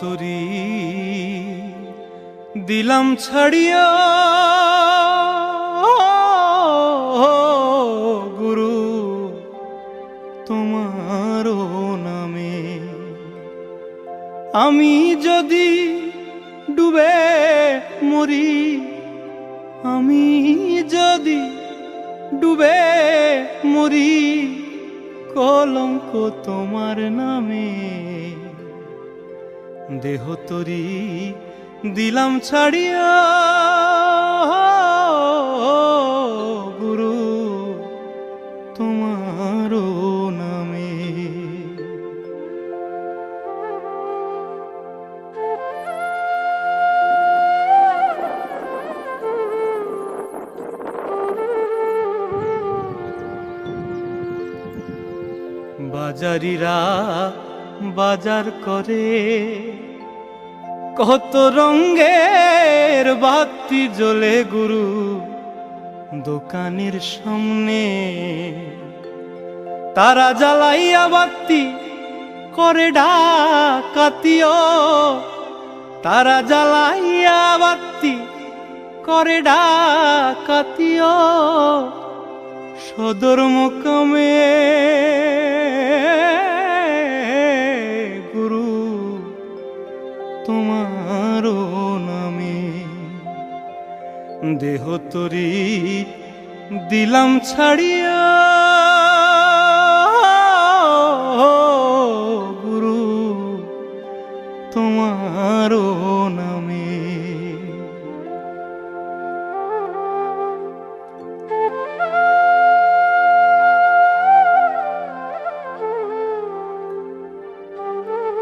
তরি দিলাম ছাড়িয়া। গুরু তোমারও নামে আমি যদি ডুবে মরি, আমি যদি ডুবে মরি, কলঙ্ক তোমার নামে দেহ তরি দিলাম ছাড়িয়া গুরু তোমার নামে। বাজারিরা বাজার করে। কত রঙ্গের বাতি জ্বলে গুরু দোকানের সামনে। তারা জ্বালাইয়া বাতি করে ডাকাতিও। তারা জ্বালাইয়া বাতি করে ডাকাতিও। সদর মোকামে দেহ তরি দিলাম ছাড়িয়া। গুরু তোমারও নামে